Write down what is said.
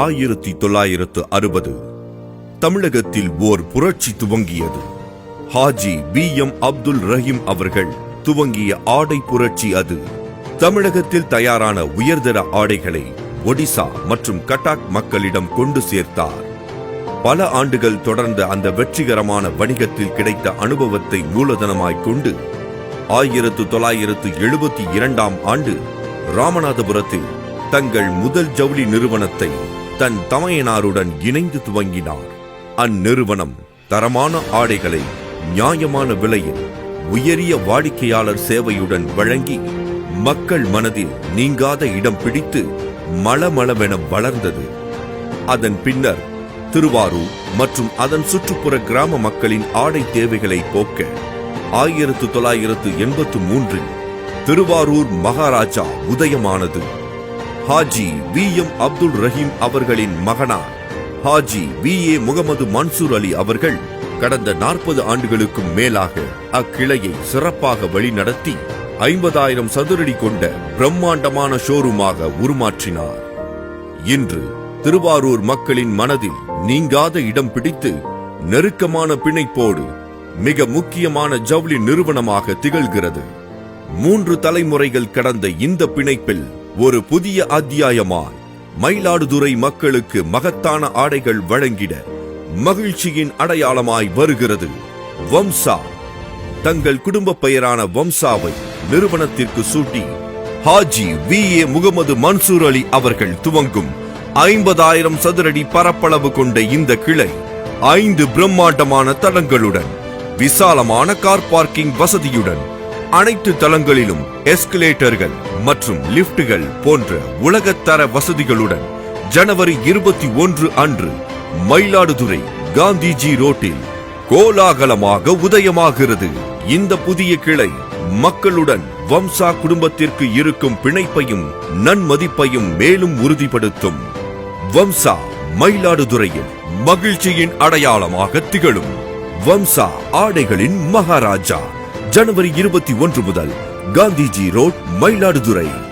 ஆயிரத்தி தொள்ளாயிரத்து அறுபது. தமிழகத்தில் ஓர் புரட்சி துவங்கியது. ஹாஜி பி எம் அப்துல் ரஹீம் அவர்கள் துவங்கிய ஆடை புரட்சி அது. தமிழகத்தில் தயாரான உயர்தர ஆடைகளை ஒடிசா மற்றும் கட்டாக் மக்களிடம் கொண்டு சேர்த்தார். பல ஆண்டுகள் தொடர்ந்த அந்த வெற்றிகரமான வணிகத்தில் கிடைத்த அனுபவத்தை மூலதனமாய்க் கொண்டு ஆயிரத்து தொள்ளாயிரத்து எழுபத்தி இரண்டாம் ஆண்டு ராமநாதபுரத்தில் தங்கள் முதல் ஜவுளி நிறுவனத்தை தன் தமையனாருடன் இணைந்து துவங்கினார். அந்நிறுவனம் தரமான ஆடைகளை நியாயமான விலையில் உயரிய வாடிக்கையாளர் சேவையுடன் வழங்கி மக்கள் மனதில் நீங்காத இடம் பிடித்து மளமளவென வளர்ந்தது. அதன் பின்னர் திருவாரூர் மற்றும் அதன் சுற்றுப்புற கிராம மக்களின் ஆடை தேவைகளை போக்க ஆயிரத்து தொள்ளாயிரத்து எண்பத்து மூன்றில் திருவாரூர் மகாராஜா உதயமானது. ஹாஜி வி எம் அப்துல் ரஹீம் அவர்களின் மகனார். ஹாஜி வி ஏ முகமது மன்சூர் அலி அவர்கள் கடந்த நாற்பது ஆண்டுகளுக்கும் மேலாக அக்கிளையை சிறப்பாக வழிநடத்தி ஐம்பதாயிரம் சதுரடி கொண்ட பிரம்மாண்டமான ஷோரூமாக உருமாற்றினார். இன்று திருவாரூர் மக்களின் மனதில் நீங்காத இடம் பிடித்து நெருக்கமான பிணைப்போடு மிக முக்கியமான ஜவுளி நிறுவனமாக திகழ்கிறது. மூன்று தலைமுறைகள் கடந்த இந்த பிணைப்பில் ஒரு புதிய அத்தியாயமாய் மயிலாடுதுறை மக்களுக்கு மகத்தான ஆடைகள் வழங்கிட மகிழ்ச்சியின் அடையாளமாய் வருகிறது. வம்சா. தங்கள் குடும்ப பெயரான வம்சாவை நிறுவனத்திற்கு சூட்டி ஹாஜி வி. ஏ. முகமது மன்சூர் அலி அவர்கள் துவங்கும் ஐம்பதாயிரம் சதுரடி பரப்பளவு கொண்ட இந்த கிளை ஐந்து பிரம்மாண்டமான தளங்களுடன் விசாலமான கார் பார்க்கிங் வசதியுடன் அனைத்து தளங்களிலும் எஸ்கலேட்டர்கள் மற்றும் லிப்டுகள் போன்ற உலகத்தர வசதிகளுடன் ஜனவரி இருபத்தி ஒன்று அன்று மயிலாடுதுறை காந்திஜி ரோட்டில் கோலாகலமாக உதயமாகிறது. இந்த புதிய கிளை மக்களுடன் வம்சா குடும்பத்திற்கு இருக்கும் பிணைப்பையும் நன்மதிப்பையும் மேலும் உறுதிப்படுத்தும். வம்சா மயிலாடுதுறையில் மகிழ்ச்சியின் அடையாளமாக திகழும். வம்சா ஆடைகளின் மகாராஜா. ஜனவரி இருபத்தி ஒன்று முதல் காந்திஜி ரோட் மயிலாடுதுறை.